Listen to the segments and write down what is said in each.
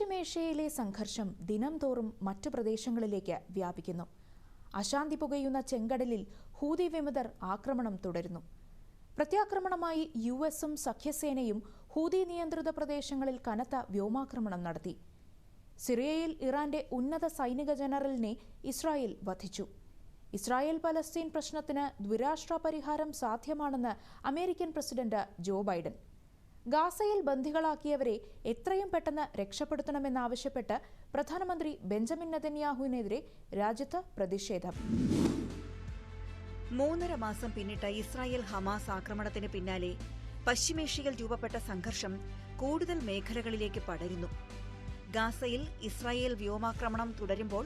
പശ്ചിമേഷ്യയിലെ സംഘർഷം ദിനംതോറും മറ്റു പ്രദേശങ്ങളിലേക്ക് വ്യാപിക്കുന്നു. അശാന്തി പുകയുന്ന ചെങ്കടലിൽ ഹൂതി വിമതർ ആക്രമണം തുടരുന്നു. പ്രത്യാക്രമണമായി യു എസും സഖ്യസേനയും ഹൂതി നിയന്ത്രിത പ്രദേശങ്ങളിൽ കനത്ത വ്യോമാക്രമണം നടത്തി. സിറിയയിൽ ഇറാന്റെ ഉന്നത സൈനിക ജനറലിനെ ഇസ്രായേൽ വധിച്ചു. ഇസ്രായേൽ പലസ്തീൻ പ്രശ്നത്തിന് ദ്വിരാഷ്ട്ര പരിഹാരം സാധ്യമാണെന്ന് അമേരിക്കൻ പ്രസിഡന്റ് ജോ ബൈഡൻ. ഗാസയിൽ ബന്ദികളാക്കിയവരെ എത്രയും പെട്ടെന്ന് രക്ഷപ്പെടുത്തണമെന്നാവശ്യപ്പെട്ട് പ്രധാനമന്ത്രി ബെഞ്ചമിൻ നെതന്യാഹുവിനെതിരെ രാജ്യത്ത് പ്രതിഷേധം. മൂന്നര മാസം പിന്നിട്ട ഇസ്രായേൽ ഹമാസ് ആക്രമണത്തിന് പിന്നാലെ പശ്ചിമേഷ്യയിൽ രൂപപ്പെട്ട സംഘർഷം കൂടുതൽ മേഖലകളിലേക്ക് പടരുന്നു. ഗാസയിൽ ഇസ്രായേൽ വ്യോമാക്രമണം തുടരുമ്പോൾ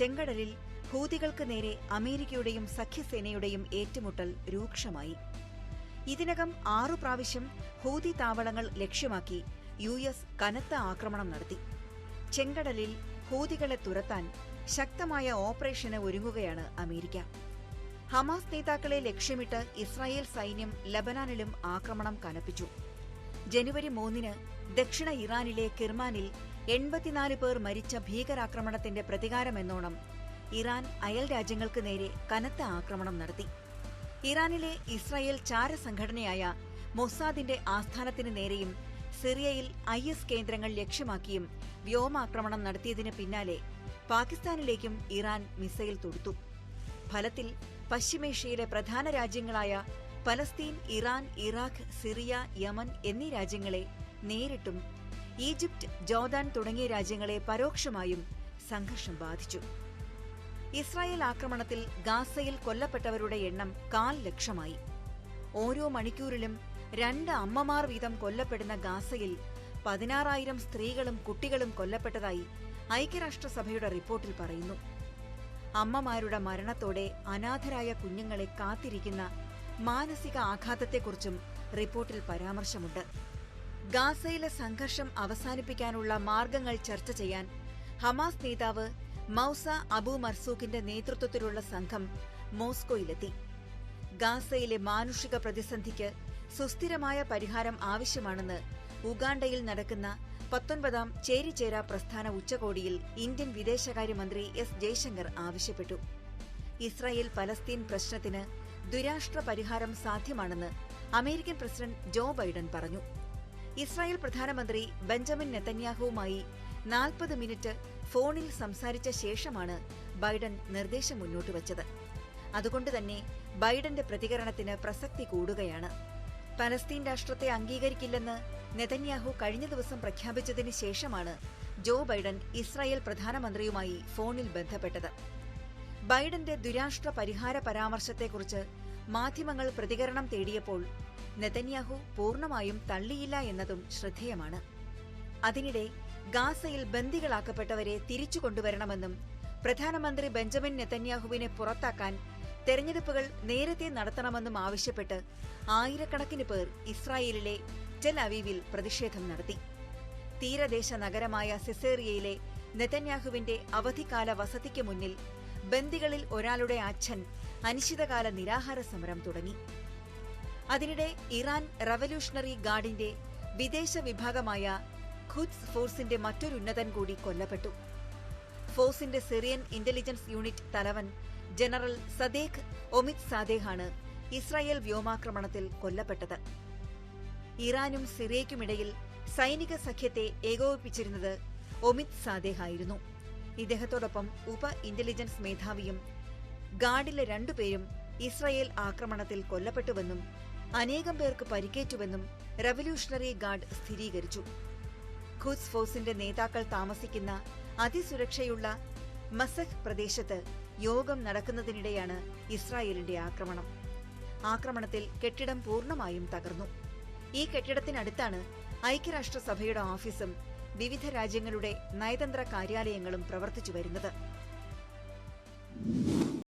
ചെങ്കടലിൽ ഹൂതികൾക്ക് നേരെ അമേരിക്കയുടെയും സഖ്യസേനയുടെയും ഏറ്റുമുട്ടൽ രൂക്ഷമായി. ഇതിനകം ആറു പ്രാവശ്യം ഹൂതി താവളങ്ങൾ ലക്ഷ്യമാക്കി യു എസ് കനത്ത ആക്രമണം നടത്തി. ചെങ്കടലിൽ ഹൂതികളെ തുരത്താൻ ശക്തമായ ഓപ്പറേഷന് ഒരുങ്ങുകയാണ് അമേരിക്ക. ഹമാസ് നേതാക്കളെ ലക്ഷ്യമിട്ട് ഇസ്രായേൽ സൈന്യം ലബനാനിലും ആക്രമണം കനപ്പിച്ചു. ജനുവരി മൂന്നിന് ദക്ഷിണ ഇറാനിലെ കിർമാനിൽ എൺപത്തിനാല് പേർ മരിച്ച ഭീകരാക്രമണത്തിന്റെ പ്രതികാരമെന്നോണം ഇറാൻ അയൽ രാജ്യങ്ങൾക്ക് നേരെ കനത്ത ആക്രമണം നടത്തി. ഇറാനിലെ ഇസ്രായേൽ ചാരസംഘടനയായ മൊസാദിന്റെ ആസ്ഥാനത്തിന് നേരെയും സിറിയയിൽ ഐ എസ് കേന്ദ്രങ്ങൾ ലക്ഷ്യമാക്കിയും വ്യോമാക്രമണം നടത്തിയതിന് പിന്നാലെ പാകിസ്ഥാനിലേക്കും ഇറാൻ മിസൈൽ തൊടുത്തു. ഫലത്തിൽ പശ്ചിമേഷ്യയിലെ പ്രധാന രാജ്യങ്ങളായ Palestine Iran Iraq Syria Yemen എന്നീ രാജ്യങ്ങളെ നേരിട്ടും ഈജിപ്ത് ജോർദാൻ തുടങ്ങിയ രാജ്യങ്ങളെ പരോക്ഷമായും സംഘർഷം ബാധിച്ചു. ഇസ്രായേൽ ആക്രമണത്തിൽ ഗാസയിൽ കൊല്ലപ്പെട്ടവരുടെ എണ്ണം കാൽ ലക്ഷമായി. ഓരോ മണിക്കൂറിലും രണ്ട് അമ്മമാർ വീതം കൊല്ലപ്പെടുന്ന ഗാസയിൽ പതിനാറായിരം സ്ത്രീകളും കുട്ടികളും കൊല്ലപ്പെട്ടതായി ഐക്യരാഷ്ട്രസഭയുടെ റിപ്പോർട്ടിൽ പറയുന്നു. അമ്മമാരുടെ മരണത്തോടെ അനാഥരായ കുഞ്ഞുങ്ങളെ കാത്തിരിക്കുന്ന മാനസിക ആഘാതത്തെക്കുറിച്ചും റിപ്പോർട്ടിൽ പരാമർശമുണ്ട്. ഗാസയിലെ സംഘർഷം അവസാനിപ്പിക്കാനുള്ള മാർഗങ്ങൾ ചർച്ച ചെയ്യാൻ ഹമാസ് നേതാവ് മൌസ അബു മർസൂഖിന്റെ നേതൃത്വത്തിലുള്ള സംഘം മോസ്കോയിലെത്തി. ഗാസയിലെ മാനുഷിക പ്രതിസന്ധിക്ക് സുസ്ഥിരമായ പരിഹാരം ആവശ്യമാണെന്ന് ഉഗാണ്ടയിൽ നടക്കുന്ന പത്തൊൻപതാം ചേരിചേരാ പ്രസ്ഥാന ഉച്ചകോടിയിൽ ഇന്ത്യൻ വിദേശകാര്യമന്ത്രി എസ് ജയശങ്കർ ആവശ്യപ്പെട്ടു. ഇസ്രായേൽ പലസ്തീൻ പ്രശ്നത്തിന് ദുരാഷ്ട്ര പരിഹാരം സാധ്യമാണെന്ന് അമേരിക്കൻ പ്രസിഡന്റ് ജോ ബൈഡൻ പറഞ്ഞു. ഇസ്രായേൽ പ്രധാനമന്ത്രി ബെഞ്ചമിൻ നെതന്യാഹുവുമായി നാൽപ്പത് മിനിറ്റ് ഫോണിൽ സംസാരിച്ച ശേഷമാണ് ബൈഡൻ നിർദ്ദേശം മുന്നോട്ട് വച്ചത്. അതുകൊണ്ട് തന്നെ ബൈഡന്റെ പ്രതികരണത്തിന് പ്രസക്തി കൂടുകയാണ്. പലസ്തീൻ രാഷ്ട്രത്തെ അംഗീകരിക്കില്ലെന്ന് നെതന്യാഹു കഴിഞ്ഞ ദിവസം പ്രഖ്യാപിച്ചതിന് ശേഷമാണ് ജോ ബൈഡൻ ഇസ്രായേൽ പ്രധാനമന്ത്രിയുമായി ഫോണിൽ ബന്ധപ്പെട്ടത്. ബൈഡന്റെ ദുരാഷ്ട്ര പരിഹാര പരാമർശത്തെക്കുറിച്ച് മാധ്യമങ്ങൾ പ്രതികരണം തേടിയപ്പോൾ നെതന്യാഹു പൂർണമായും തള്ളിയില്ല എന്നതും ശ്രദ്ധേയമാണ്. അതിനിടെ ഗാസയിൽ ബന്ദികളാക്കപ്പെട്ടവരെ തിരിച്ചു കൊണ്ടുവരണമെന്നും പ്രധാനമന്ത്രി ബെഞ്ചമിൻ നെതന്യാഹുവിനെ പുറത്താക്കാൻ തെരഞ്ഞെടുപ്പുകൾ നേരത്തെ നടത്തണമെന്നും ആവശ്യപ്പെട്ട് ആയിരക്കണക്കിന് പേർ ഇസ്രായേലിലെ ടെൽ അവീവിൽ പ്രതിഷേധം നടത്തി. തീരദേശ നഗരമായ സിസേറിയയിലെ നെതന്യാഹുവിന്റെ അവധിക്കാല വസതിക്ക് മുന്നിൽ ബന്ദികളിൽ ഒരാളുടെ അച്ഛൻ അനിശ്ചിതകാല നിരാഹാര സമരം തുടങ്ങി. അതിനിടെ ഇറാൻ റവല്യൂഷണറി ഗാർഡിന്റെ വിദേശ വിഭാഗമായ ഖുദ്സ് ഫോഴ്സിന്റെ മറ്റൊരു ഉന്നതൻ കൂടി കൊല്ലപ്പെട്ടു. ഫോഴ്സിന്റെ സിറിയൻ ഇന്റലിജൻസ് യൂണിറ്റ് തലവൻ ജനറൽ സദേഖ് ഒമിത് സാദേഹാണ് ഇസ്രായേൽ വ്യോമാക്രമണത്തിൽ കൊല്ലപ്പെട്ടത്. ഇറാനും സിറിയയ്ക്കുമിടയിൽ സൈനിക സഖ്യത്തെ ഏകോപിപ്പിച്ചിരുന്നത് ഒമിത് സാദേഹായിരുന്നു. ഇദ്ദേഹത്തോടൊപ്പം ഉപ ഇന്റലിജൻസ് മേധാവിയും ഗാർഡിലെ രണ്ടുപേരും ഇസ്രായേൽ ആക്രമണത്തിൽ കൊല്ലപ്പെട്ടുവെന്നും അനേകം പേർക്ക് പരിക്കേറ്റുവെന്നും റവല്യൂഷണറി ഗാർഡ് സ്ഥിരീകരിച്ചു. ഖുദ്സ് ഫോഴ്സിന്റെ നേതാക്കൾ താമസിക്കുന്ന അതിസുരക്ഷയുള്ള മസഹ് പ്രദേശത്ത് യോഗം നടക്കുന്നതിനിടെയാണ് ഇസ്രായേലിന്റെ ആക്രമണം. ആക്രമണത്തിൽ കെട്ടിടം പൂർണമായും തകർന്നു. ഈ കെട്ടിടത്തിനടുത്താണ് ഐക്യരാഷ്ട്രസഭയുടെ ഓഫീസും വിവിധ രാജ്യങ്ങളുടെ നയതന്ത്ര കാര്യാലയങ്ങളും പ്രവർത്തിച്ചു വരുന്നത്